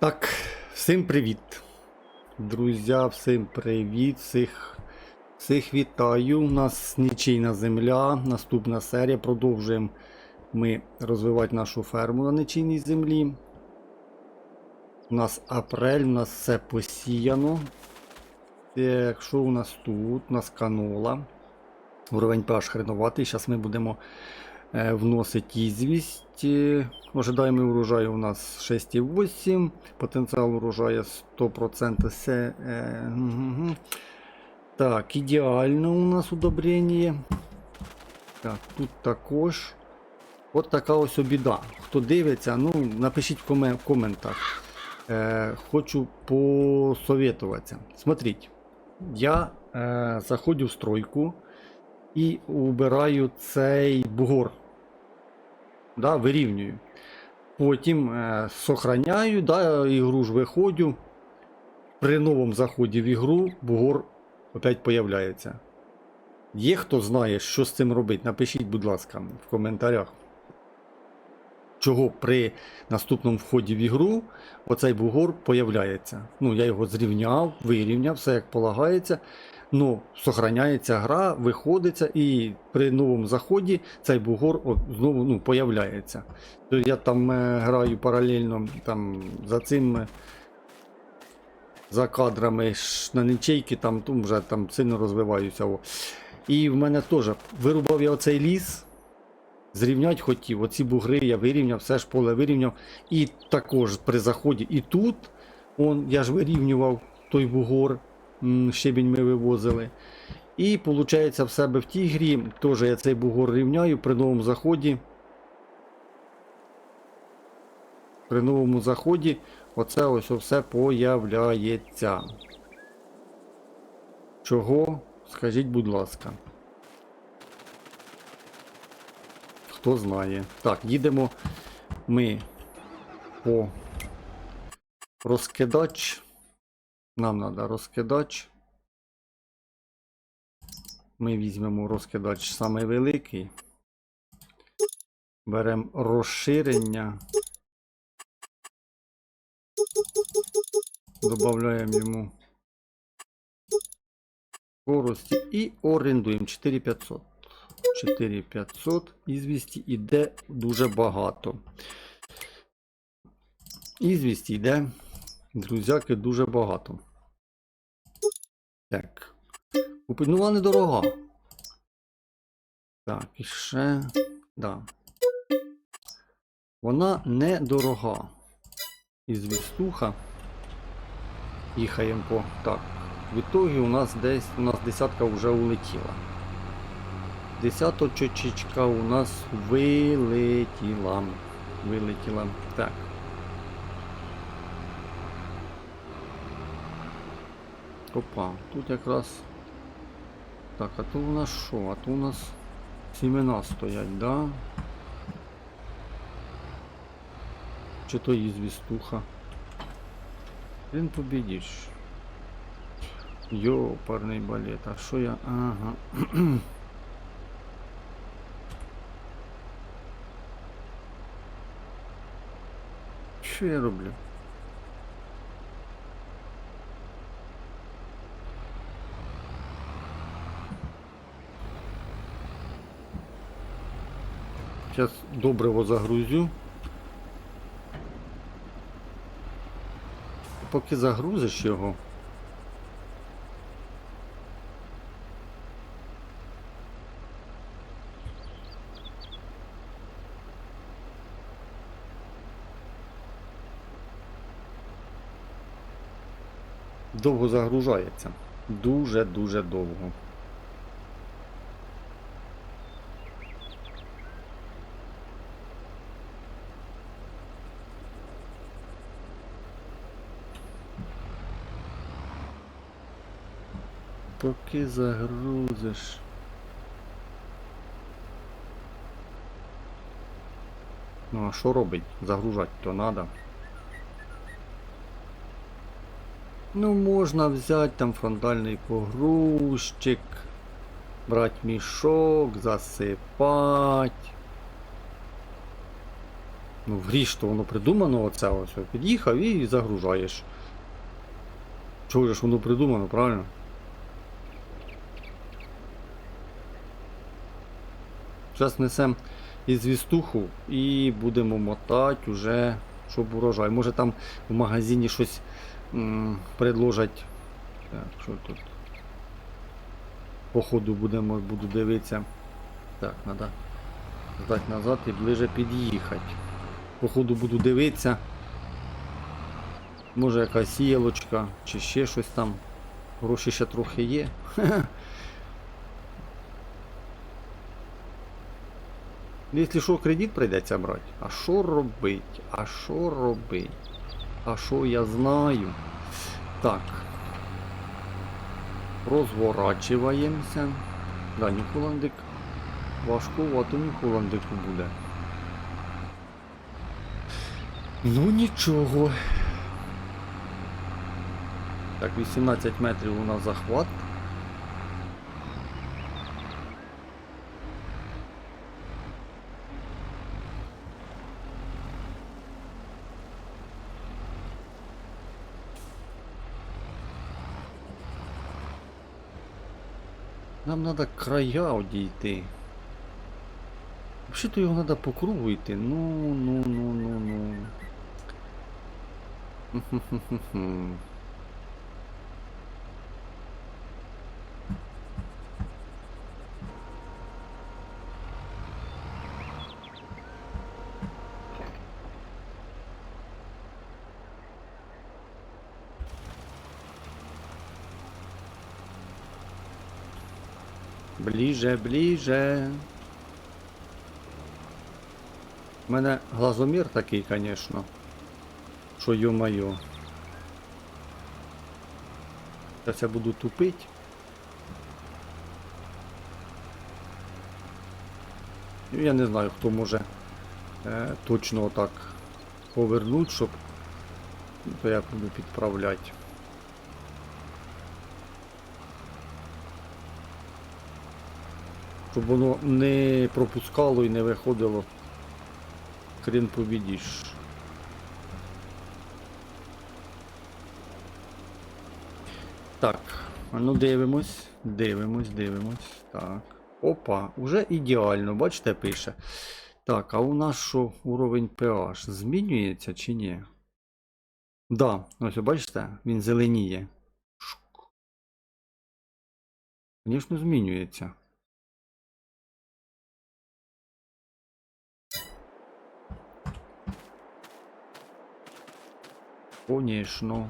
Так, всім привіт. Друзі, всім привіт, всіх, всіх вітаю. У нас нічийна земля, наступна серія. Продовжуємо ми розвивати нашу ферму на нічийній землі. У нас апрель, у нас все посіяно. Так, що у нас тут? У нас канола. Уровень pH хреноватий. Зараз ми будемо е, вносити ізвість. Е, Ожидаємо урожаю у нас 6,8. Потенціал урожаю 100%. Все, е. Так, ідеально у нас удобрення. Так, тут також. От така ось біда. Хто дивиться, ну напишіть в коментах. Е, хочу посоветуватися. Смотрите, я е, заходжу в стройку і убираю цей бугор. Да, вирівнюю. Потім е, сохраняю, да, ігру ж виходжу. При новому заході в ігру бугор опять появляється. Є хто знає, що з цим робити? Напишіть, будь ласка, в коментарях. Чого при наступному вході в ігру оцей бугор появляється. Ну, я його зрівняв, вирівняв, все як полагається. Ну, сохраняється гра, виходиться, і при новому заході цей бугор от, знову ну, появляється. То я там е, граю паралельно там, за цим. За кадрами на нічейки, там, там вже там сильно розвиваюся. О. І в мене теж вирубав я оцей ліс, зрівняти хотів. Оці бугри я вирівняв, все ж поле вирівняв. І також при заході. І тут, он, я ж вирівнював той бугор, щебінь ми вивозили. І виходить, в себе в тій грі теж я цей бугор рівняю при новому заході. При новому заході оце ось все появляється. Чого? Скажіть, будь ласка. Хто знає. Так, їдемо ми по розкидач. Нам треба розкидач. Ми візьмемо розкидач самий великий. Беремо розширення. Добавляємо йому скорості і орендуємо 4500. 4500 ізвісті іде дуже багато. Ізвісті йде, друзяки, дуже багато. Так. Ну вона недорога. Так, і ще. Да. Вона недорога. Ізвістуха. Їхаємо по. Так. В ітогі у нас десь у нас десятка вже улетіла. Десяточечка у нас вилетіла. Вилетіла. Так. Опа, тут якраз. Так, а то у нас що? А то у нас сімена стоять, да? Чи то є звістуха? Він побідіш. Йопарний балет, а що я. Ага. Що я роблю? Зараз добриво загрузю. Поки загрузиш його. Довго загружається. Дуже-дуже довго. Поки загрузиш. Ну а що робить? Загружати то треба. Ну, можна взяти там фронтальний погрузчик, брати мішок, засипати. Ну, в грі ж то воно придумано, оце ось. Під'їхав і загружаєш. Чого ж воно придумано, правильно? Зараз несемо і звістуху і будемо мотати уже, щоб урожай. Може там в магазині щось м, предложать. Так, що тут? По ходу будемо, буду дивитися. Так, треба здати назад і ближе під'їхати. По ходу буду дивитися. Може якась сіялочка чи ще щось там. Гроші ще трохи є. Якщо що, кредит прийдеться брати. А що робить? А що робить? А що я знаю? Так. Розворачиваємося. Да, Ніколандик. Важкувато Ніколандику буде. Ну нічого. Так, 18 метрів у нас захват. Треба края одійти. Взагалі-то його треба по кругу йти. Ну, ну, ну, ну, ну. Ближе, ближе. У мене глазомір такий, звісно. Що ё-моё. Зараз я буду тупить. Ну, Я не знаю, хто може е, точно отак повернути, щоб то я буду підправляти. Щоб воно не пропускало і не виходило. Хрен побідіш. Так, ну дивимось, дивимось, дивимось. Так. Опа, уже ідеально, бачите, пише. Так, а у нас що уровень pH змінюється чи ні? Да, ось бачите, він зеленіє. Звісно, змінюється. Конечно.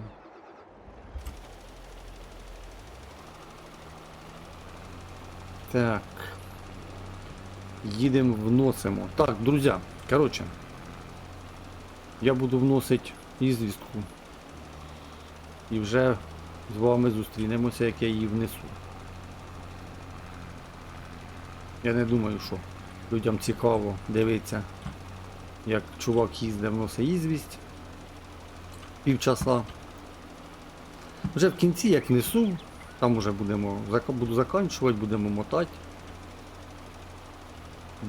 Так. Їдемо вносимо. Так, друзі, коротше. Я буду вносити ізвістку. І вже з вами зустрінемося, як я її внесу. Я не думаю, що людям цікаво дивитися, як чувак їздить вносить ізвість півчаса. Вже в кінці, як несу, там вже будемо буду заканчувати, будемо мотати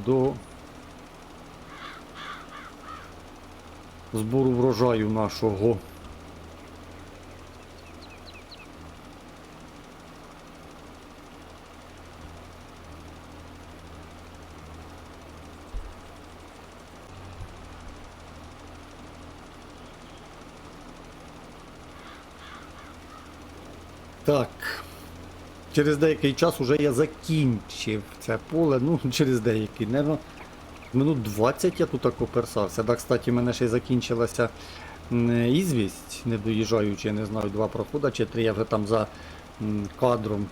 до збору врожаю нашого. Так. Через деякий час уже я закінчив це поле. Ну, через деякий, Наверно, минут 20 я тут так оперсався. Так, кстати, в мене ще й закінчилася ізвість, не доїжджаючи, я не знаю, два прохода чи три, я вже там за кадром.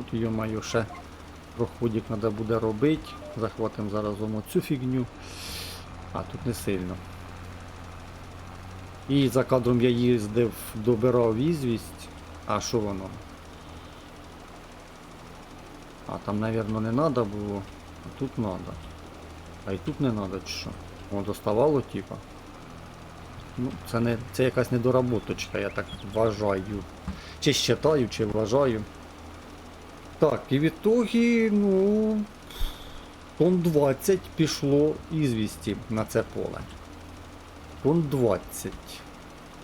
От йо маю ще проходик треба буде робити. Захватимо зараз вам цю фігню. А, тут не сильно. І за кадром я їздив, добирав ізвість. А що воно? А там, наверное, не надо було. А тут надо. А і тут не надо чи що? Воно доставало, типа. Ну, це не. Це якась недоработочка, я так вважаю. Чи считаю, чи вважаю. Так, і в ітогі, ну. Тон 20 пішло ізвісті на це поле. Тон 20.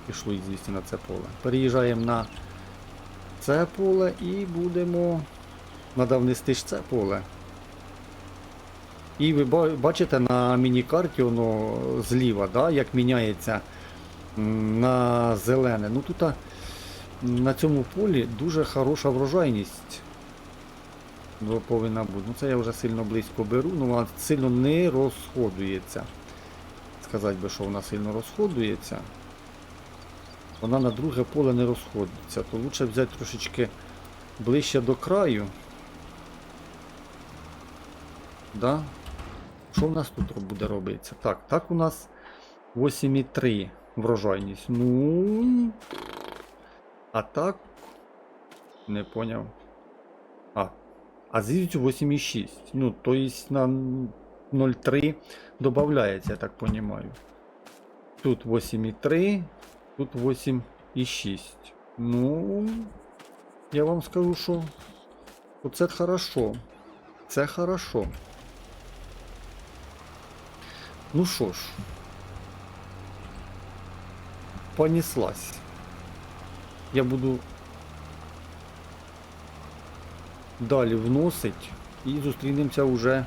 Пішло звісно на це поле. Переїжджаємо на це поле і будемо. Надо внести ж це поле. І ви бачите на міні-карті воно зліва, да, як міняється на зелене. Ну тут на цьому полі дуже хороша врожайність. Ну, повинна бути. Ну це я вже сильно близько беру, ну вона сильно не розходується. Сказати би, що вона сильно розходується. Вона на друге поле не розходиться, то лучше взяти трошечки ближче до краю. Да? Що в нас тут буде робитися? Так, так у нас 8,3 врожайність. Ну. А так. Не поняв. А. А звідси 8,6. Ну, то есть на 0,3 додається, я так понимаю. Тут 8,3, тут 8,6. Ну, я вам скажу, що це хорошо. Це хорошо. Ну що ж, понеслась. Я буду далі вносить і зустрінемося вже,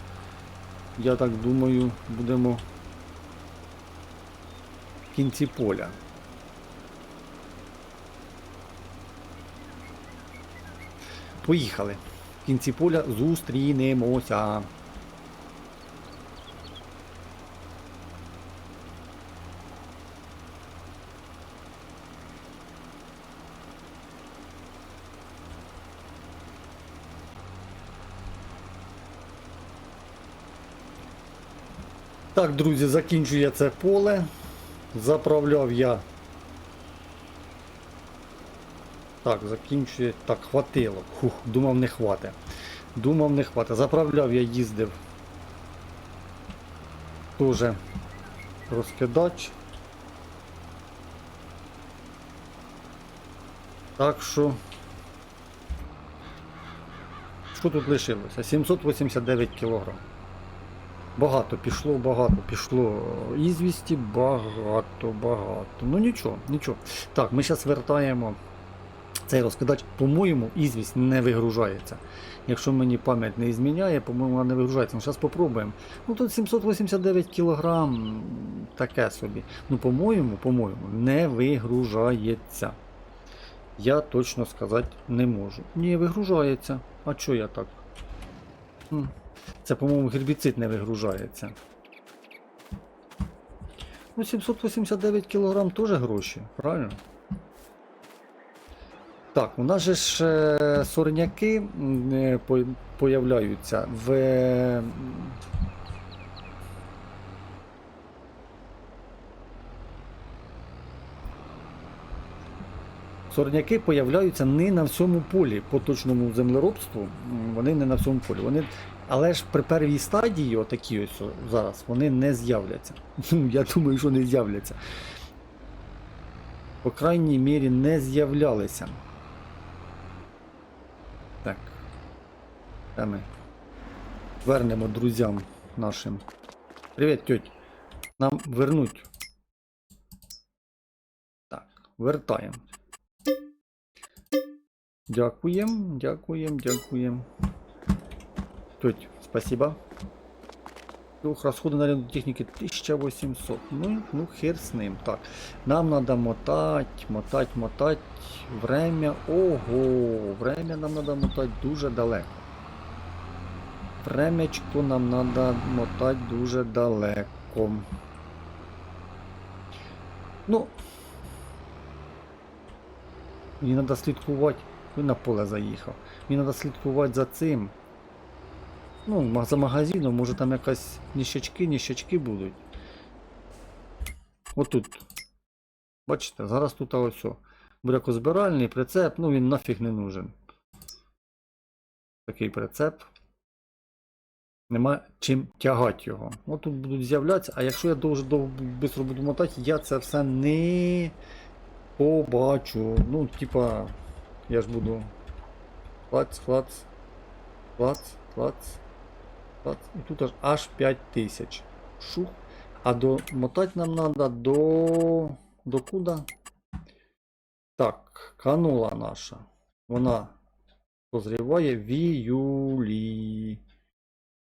я так думаю, будемо в кінці поля. Поїхали. В кінці поля зустрінемося. Так, друзі, закінчую я це поле. Заправляв я. Так, закінчує. Так, хватило. Хух, думав не хватить. Думав не хватить. Заправляв я їздив. Тоже розкидач. Так що. Що тут лишилося? 789 кілограм. Багато пішло, багато пішло ізвісті, багато, багато. Ну нічого, нічого. Так, ми зараз вертаємо цей розкидач. По-моєму, ізвість не вигружається. Якщо мені пам'ять не зміняє, по-моєму, вона не вигружається. Ну, зараз спробуємо. Ну тут 789 кілограм, таке собі. Ну, по-моєму, по-моєму, не вигружається. Я точно сказати не можу. Ні, вигружається. А чого я так? Це, по-моєму, гербіцид не вигружається. Ну, 789 кг теж гроші, правильно? Так, у нас же ж е, сорняки е, появляються в. е, Сорняки появляються не на всьому полі по точному землеробству. Вони не на всьому полі. Вони... Але ж при первій стадії, отакі ось зараз, вони не з'являться. Ну, Я думаю, що не з'являться. По крайній мірі не з'являлися. Так. Та вернемо друзям нашим. Привіт, тьоть. Нам вернуть. Так, вертаємо. Дякуємо, дякуємо, дякуємо. Теть, спасибо. Ух, расходы на аренду техники 1800. Ну, ну хер с ним. Так, нам надо мотать, мотать, мотать. Время. Ого, время нам надо мотать дуже далеко. Времечко нам надо мотать дуже далеко. Ну. Мені треба слідкувати. Він на поле заїхав. Мені треба слідкувати за цим. Ну, за магазином, може там якась ніщачки, ніщачки будуть. Отут. Бачите, зараз тут ось. о. Брекозбиральний прицеп, ну він нафіг не нужен. Такий прицеп. Нема чим тягати його. От тут будуть з'являтися, а якщо я дуже довго швидко буду мотати, я це все не побачу. Ну, типа, я ж буду. Клац, клац, клац, клац. клац. І тут аж аж 5 тисяч. Шух. А домотати нам треба до. До куда? Так, канула наша. Вона позріває в іюлі.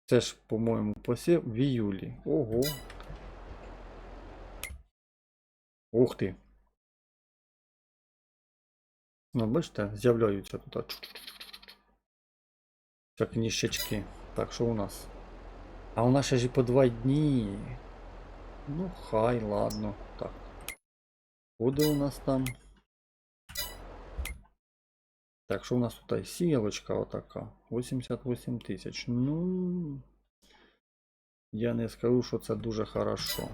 Це ж, по-моєму, посів в іюлі. Ого. Ух ти. Ну, бачите, з'являються тут. Як ніщачки. Так, що у нас? А у нас ще ж і по два дні. Ну, хай, ладно. Так. Буде у нас там. Так, що у нас тут? Сіялочка отака. 88 тисяч. Ну. Я не скажу, що це дуже хорошо.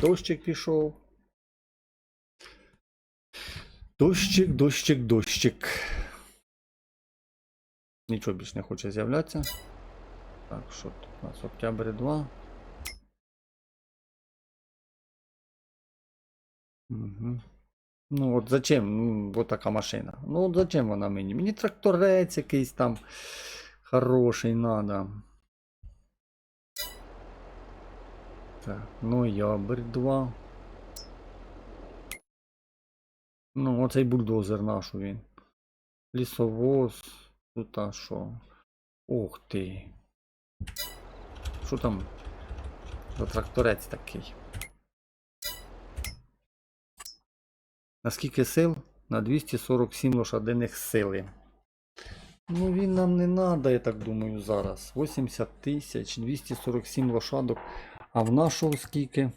Дощик пішов. Дощик, дощик, дощик. Нічого більш не хоче з'являтися. Так, що тут у нас? Октябрь 2. Угу. Ну от зачем? Ну, от така машина. Ну от зачем вона мені? Мені тракторець якийсь там хороший надо. Так, ноябрь 2. Ну, оцей бульдозер наш він. Лісовоз. Тут а що? Ух ти. Що там за тракторець такий? На скільки сил? На 247 лошадиних сили. Ну він нам не надо, я так думаю, зараз. 80 тисяч, 247 лошадок. А в нашого скільки?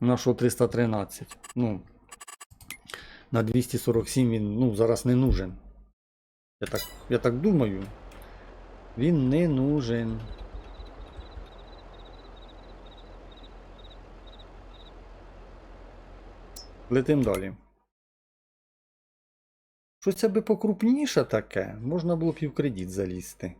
Нашого 313. Ну, на 247 він ну, зараз не нужен. Я так, я так думаю. Він не нужен. Летим далі. Щось би покрупніше таке. Можна було б і в кредит залізти.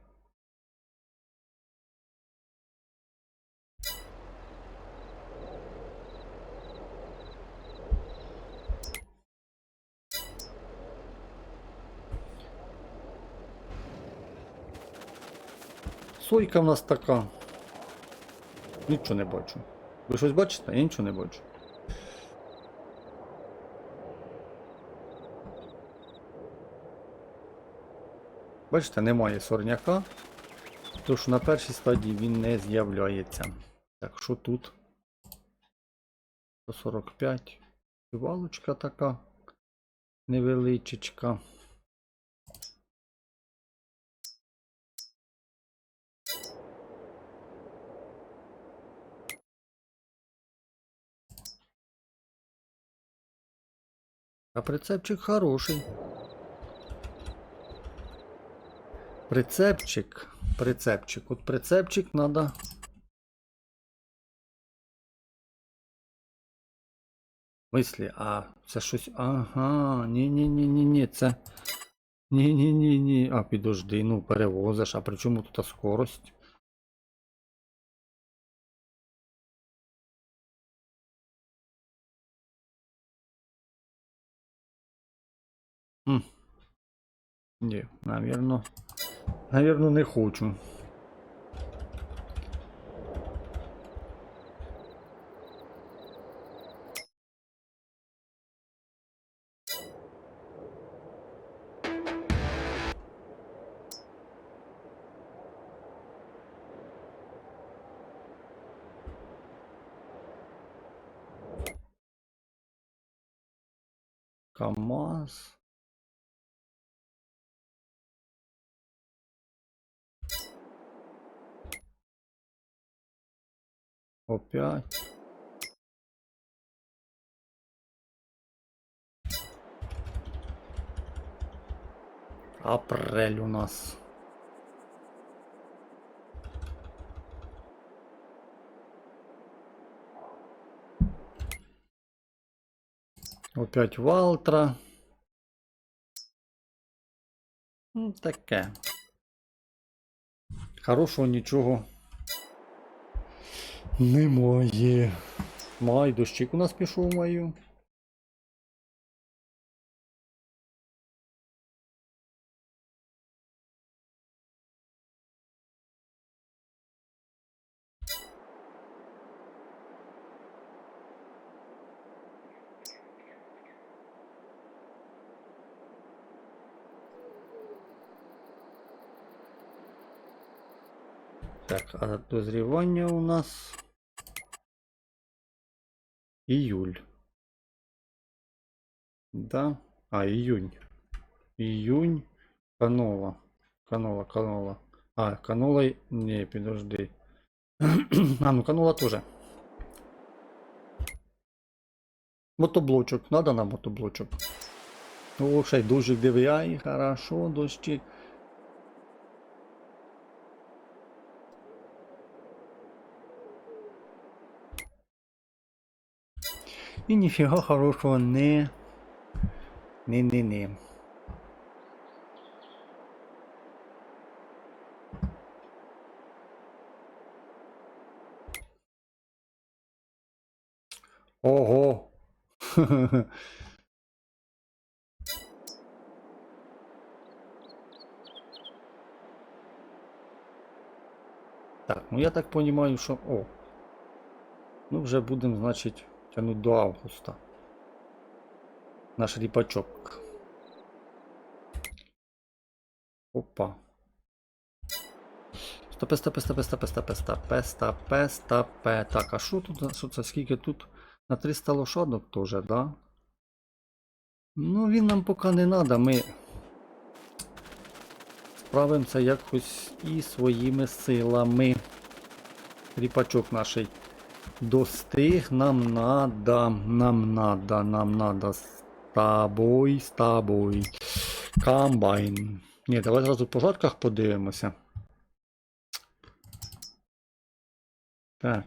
Сойка в нас така. Нічого не бачу. Ви щось бачите? Я нічого не бачу. Бачите, немає сорняка. Тож на першій стадії він не з'являється. Так, що тут? 145. Валочка така невеличечка. А прицепчик хороший. Прицепчик. Прицепчик. От прицепчик надо. В смислі, а це щось. Ага, ні-ні-ні-ні-ні, це. Ні-ні-ні-ні. А, підожди, ну перевозиш, а при чому тут скорость? Хм. Ні, навірно. Навірно, не хочу. КамАЗ. Опять. Апрель у нас. Опять Валтра. Ну, таке. Хорошого нічого немає. Май, дощик у нас пішов маю. Так, а дозрівання у нас июль. Да? А, июнь. Июнь. Канола. Канола, канола. А, канола... й- Не, подожди. а, ну канола тоже. Мотоблочок. Надо нам мотоблочок. О, ще й дощик диви. Ай, хорошо, дощик. І ніфіга хорошого не. Не-не-не. Ого. Так, ну я так понимаю, що. О. Ну вже будемо, значить, тягнути до августа. Наш ріпачок. Опа. Стопе, стопе, стопе, стопе, стопе, стопе, стопе, стопе. Так, а що тут? Що це? Скільки тут? На 300 лошадок теж, да? Ну, він нам поки не треба, ми справимося якось і своїми силами. Ріпачок наш достиг, нам надо, нам надо, нам надо з тобой, з тобой. Комбайн. Ні, давай зразу по жатках подивимося. Так.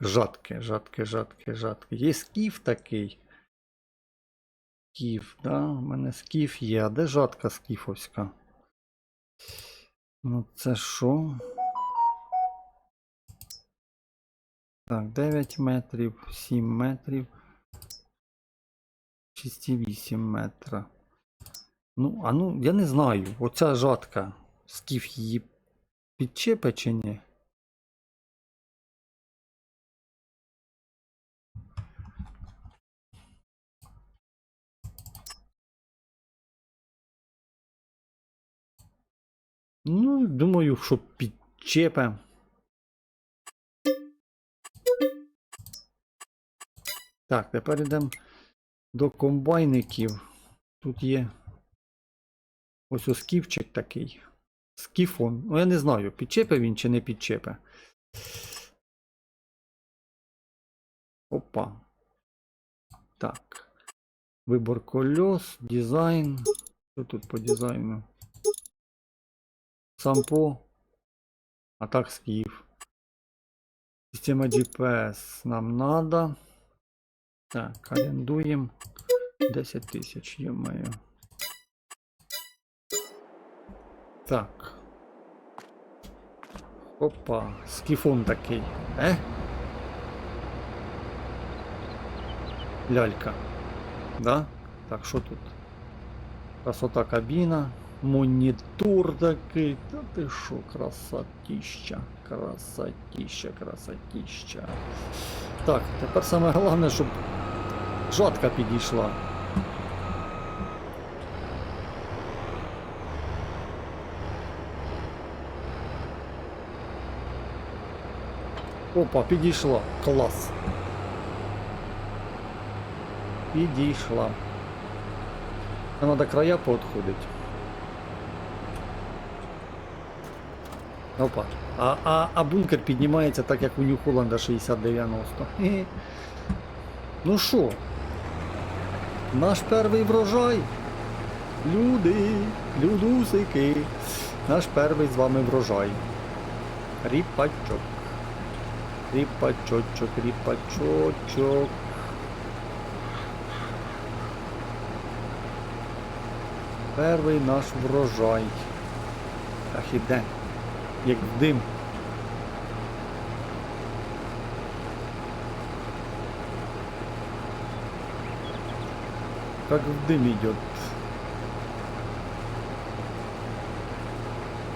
Жатки, жатки, жатки, жатки. Є скіф такий. Скіф, да? У мене скіф є. А де жатка скіфовська? Ну це що? Так, 9 метрів, 7 метрів. 6,8 метра. Ну, а ну, я не знаю. Оця жатка. Скіф її підчепе чи ні? Ну, думаю, що підчепе. Так, тепер йдемо до комбайників. Тут є ось ось скіфчик такий. Скіфон. Ну, я не знаю, підчепе він чи не підчепе. Опа. Так. Вибор кольос, дизайн. Що тут по дизайну? Сампо. А так скіф. Система GPS нам надо. Так, орендуем 10 тысяч, ё-моё. Так. Опа, скіфон такий. Е? Лялька. Да? Так, що тут? Красота кабіна. Монітор такий. Та ти що, красотища. Красотища, красотища. Так, тепер саме головне, щоб жатка підійшла. Опа, підійшла. Клас. Підійшла. Нам Надо края поотходить. Опа. А, а, а бункер піднімається так, як у Нью-Холланда 60-90. Хе-хе. Ну що? Наш перший врожай. Люди, людусики. Наш перший з вами врожай. Ріпачок. Ріпачочок, ріпачочок. Перший наш врожай. Ах іде. Як дим. Как в дым идет.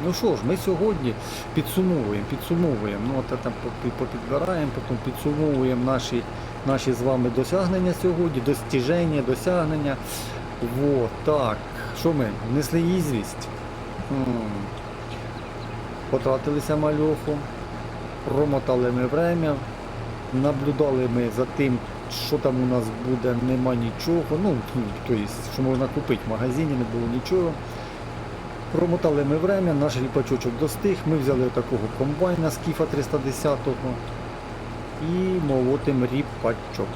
Ну що ж, ми сьогодні підсумовуємо, підсумовуємо. Ну, от там попі- попідбираємо, потім підсумовуємо наші, наші з вами досягнення сьогодні, достіження, досягнення. Вот, так. Що ми? Внесли ізвість. М. потратилися мальоху, промотали ми время, наблюдали ми за тим, що там у нас буде, нема нічого. Ну, тобто, що можна купити в магазині, не було нічого. Промотали ми время, наш ріпачочок достиг, ми взяли такого комбайна з Кіфа 310-го і молотим ріпачок.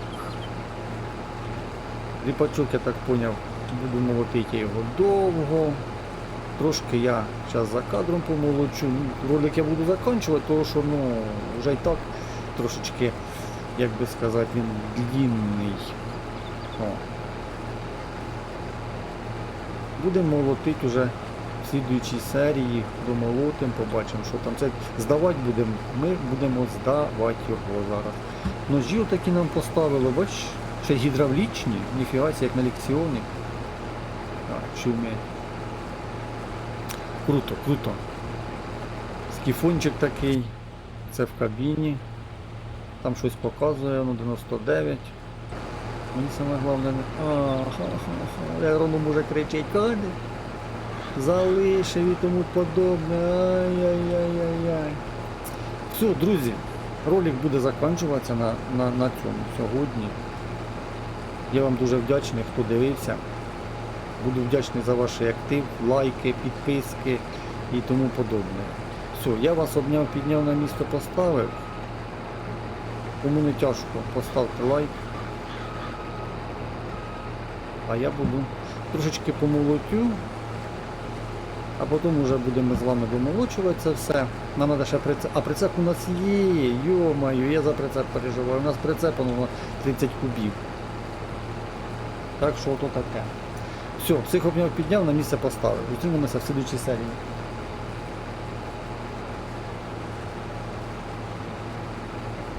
Ріпачок, я так поняв, буду молотити його довго. Трошки я зараз за кадром помолочу. Ролик я буду закінчувати, тому що ну, вже і так трошечки, як би сказати, він длінний. О. Будемо молотити вже в слідуючій серії, домолотим, побачимо, що там. Це здавати будемо, ми будемо здавати його зараз. Ножі такі нам поставили, бач, ще гідравлічні, ніфіга як на лекціоні. Так. Круто, круто. Скіфончик такий. Це в кабіні. Там щось показує, ну 99. Мені саме головне не. Як воно може кричить, кади. Залишив і тому подобне. Ай-яй-яй-яй-яй. Все, друзі, ролик буде закінчуватися на, на, на цьому сьогодні. Я вам дуже вдячний, хто дивився. Буду вдячний за ваш актив, лайки, підписки і тому подобне. Все, я вас обняв, підняв на місто, поставив. Кому не тяжко, поставте лайк. А я буду трошечки помолотю. А потім вже будемо з вами домолочувати це все. Нам треба ще прицеп. А прицеп у нас є, йо-моє, я за прицеп переживаю. У нас прицеп воно 30 кубів. Так що то таке. Все, всіх обняв підняв, на місце поставив. Зустрінемося в слідчій серії.